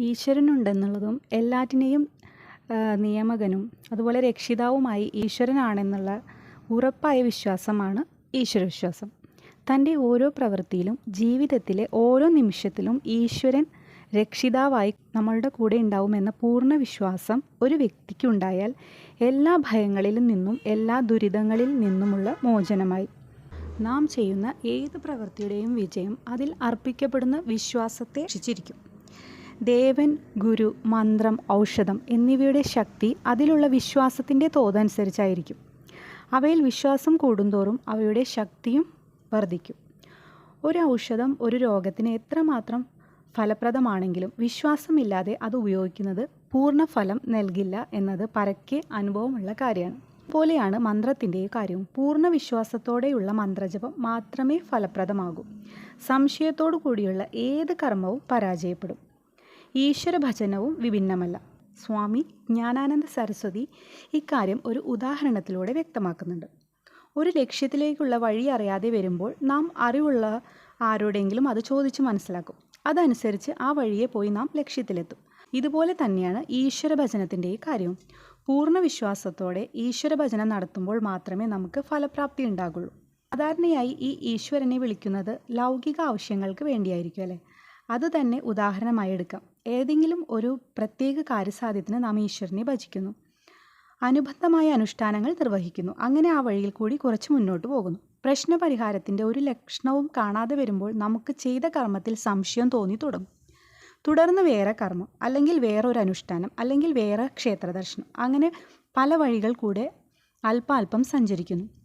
ഈശ്വരനുണ്ടെന്നുള്ളതും എല്ലാറ്റിനെയും നിയമകനും അതുപോലെ രക്ഷിതാവുമായി ഈശ്വരനാണെന്നുള്ള ഉറപ്പായ വിശ്വാസമാണ് ഈശ്വരവിശ്വാസം. തന്റെ ഓരോ പ്രവൃത്തിയിലും ജീവിതത്തിലെ ഓരോ നിമിഷത്തിലും ഈശ്വരൻ രക്ഷിതാവായി നമ്മളുടെ കൂടെ ഉണ്ടാവുമെന്ന പൂർണ വിശ്വാസം ഒരു വ്യക്തിക്കുണ്ടായാൽ എല്ലാ ഭയങ്ങളിൽ നിന്നും എല്ലാ ദുരിതങ്ങളിൽ നിന്നുമുള്ള മോചനമായി. നാം ചെയ്യുന്ന ഏത് പ്രവൃത്തിയുടെയും വിജയം അതിൽ അർപ്പിക്കപ്പെടുന്ന വിശ്വാസത്തെ രക്ഷിച്ചിരിക്കും. ദേവൻ ഗുരു മന്ത്രം ഔഷധം എന്നിവയുടെ ശക്തി അതിലുള്ള വിശ്വാസത്തിന്റെ തോതനുസരിച്ചായിരിക്കും. അവയിൽ വിശ്വാസം കൂടുന്തോറും അവയുടെ ശക്തിയും വർദ്ധിക്കും. ഒരു ഔഷധം ഒരു രോഗത്തിന് എത്രമാത്രം ഫലപ്രദമാണെങ്കിലും വിശ്വാസമില്ലാതെ അത് ഉപയോഗിക്കുന്നത് പൂർണ ഫലം നൽകില്ല എന്നത് പരക്കെ അനുഭവമുള്ള കാര്യമാണ്. പോലെയാണ് മന്ത്രത്തിന്റെ കാര്യവും. പൂർണ വിശ്വാസത്തോടെയുള്ള മന്ത്രജപം മാത്രമേ ഫലപ്രദമാകൂ. സംശയത്തോടു കൂടിയുള്ള ഏത് കർമ്മവും പരാജയപ്പെടും. ഈശ്വര ഭജനവും വിഭിന്നമല്ല. സ്വാമി ജ്ഞാനാനന്ദ സരസ്വതി ഇക്കാര്യം ഒരു ഉദാഹരണത്തിലൂടെ വ്യക്തമാക്കുന്നുണ്ട്. ഒരു ലക്ഷ്യത്തിലേക്കുള്ള വഴി അറിയാതെ വരുമ്പോൾ നാം അറിവുള്ള ആരോടെങ്കിലും അത് ചോദിച്ച് മനസ്സിലാക്കും. അതനുസരിച്ച് ആ വഴിയെ പോയി നാം ലക്ഷ്യത്തിലെത്തും. ഇതുപോലെ തന്നെയാണ് ഈശ്വര ഭജനത്തിന്റെ കാര്യവും. പൂർണ വിശ്വാസത്തോടെ ഈശ്വര ഭജനം നടത്തുമ്പോൾ മാത്രമേ നമുക്ക് ഫലപ്രാപ്തി ഉണ്ടാകുള്ളൂ. സാധാരണയായി ഈ ഈശ്വരനെ വിളിക്കുന്നത് ലൗകിക ആവശ്യങ്ങൾക്ക് വേണ്ടിയായിരിക്കും അല്ലേ? അത് തന്നെ ഉദാഹരണമായി എടുക്കാം. ഏതെങ്കിലും ഒരു പ്രത്യേക കാര്യസാധ്യത്തിന് നാം ഈശ്വരനെ ഭജിക്കുന്നു. അനുബന്ധമായ അനുഷ്ഠാനങ്ങൾ നിർവഹിക്കുന്നു. അങ്ങനെ ആ വഴിയിൽ കൂടി കുറച്ച് മുന്നോട്ട് പോകുന്നു. പ്രശ്നപരിഹാരത്തിന്റെ ഒരു ലക്ഷണവും കാണാതെ വരുമ്പോൾ നമുക്ക് ചെയ്ത കർമ്മത്തിൽ സംശയം തോന്നി തുടങ്ങും. തുടർന്ന് വേറെ കർമ്മം അല്ലെങ്കിൽ വേറൊരു അനുഷ്ഠാനം അല്ലെങ്കിൽ വേറെ ക്ഷേത്രദർശനം. അങ്ങനെ പല വഴികൾ കൂടെ അല്പാൽപ്പം സഞ്ചരിക്കുന്നു.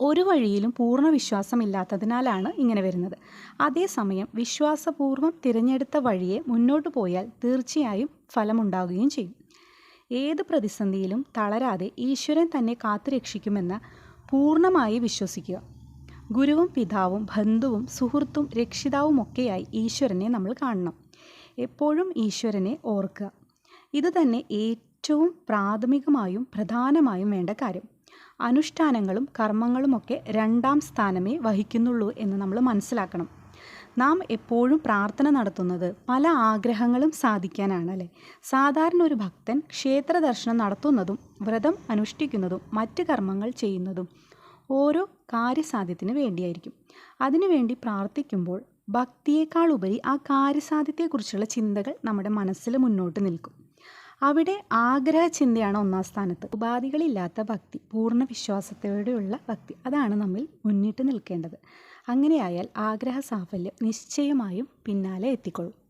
ഒരു വഴിയിലും പൂർണ വിശ്വാസമില്ലാത്തതിനാലാണ് ഇങ്ങനെ വരുന്നത്. അതേസമയം വിശ്വാസപൂർവം തിരഞ്ഞെടുത്ത വഴിയെ മുന്നോട്ട് പോയാൽ തീർച്ചയായും ഫലമുണ്ടാകുകയും ചെയ്യും. ഏത് പ്രതിസന്ധിയിലും തളരാതെ ഈശ്വരൻ തന്നെ കാത്തുരക്ഷിക്കുമെന്ന് പൂർണമായി വിശ്വസിക്കുക. ഗുരുവും പിതാവും ബന്ധുവും സുഹൃത്തും രക്ഷിതാവും ഒക്കെയായി ഈശ്വരനെ നമ്മൾ കാണണം. എപ്പോഴും ഈശ്വരനെ ഓർക്കുക. ഇതുതന്നെ ഏറ്റവും പ്രാഥമികമായും പ്രധാനമായും വേണ്ട കാര്യം. അനുഷ്ഠാനങ്ങളും കർമ്മങ്ങളുമൊക്കെ രണ്ടാം സ്ഥാനമേ വഹിക്കുന്നുള്ളൂ എന്ന് നമ്മൾ മനസ്സിലാക്കണം. നാം എപ്പോഴും പ്രാർത്ഥന നടത്തുന്നത് പല ആഗ്രഹങ്ങളും സാധിക്കാനാണ് അല്ലേ? സാധാരണ ഒരു ഭക്തൻ ക്ഷേത്ര ദർശനം നടത്തുന്നതും വ്രതം അനുഷ്ഠിക്കുന്നതും മറ്റ് കർമ്മങ്ങൾ ചെയ്യുന്നതും ഓരോ കാര്യസാധ്യത്തിന് വേണ്ടിയായിരിക്കും. അതിനുവേണ്ടി പ്രാർത്ഥിക്കുമ്പോൾ ഭക്തിയേക്കാൾ ഉപരി ആ കാര്യസാധ്യത്തെക്കുറിച്ചുള്ള ചിന്തകൾ നമ്മുടെ മനസ്സിൽ മുന്നോട്ട് നിൽക്കും. അവിടെ ആഗ്രഹ ചിന്തയാണ് ഒന്നാം സ്ഥാനത്ത്. ഉപാധികളില്ലാത്ത ഭക്തി പൂർണ വിശ്വാസത്തോടെയുള്ള ഭക്തി അതാണ് നമ്മൾ മുന്നിട്ട് നിൽക്കേണ്ടത്. അങ്ങനെയായാൽ ആഗ്രഹ സാഫല്യം നിശ്ചയമായും പിന്നാലെ എത്തിക്കൊള്ളും.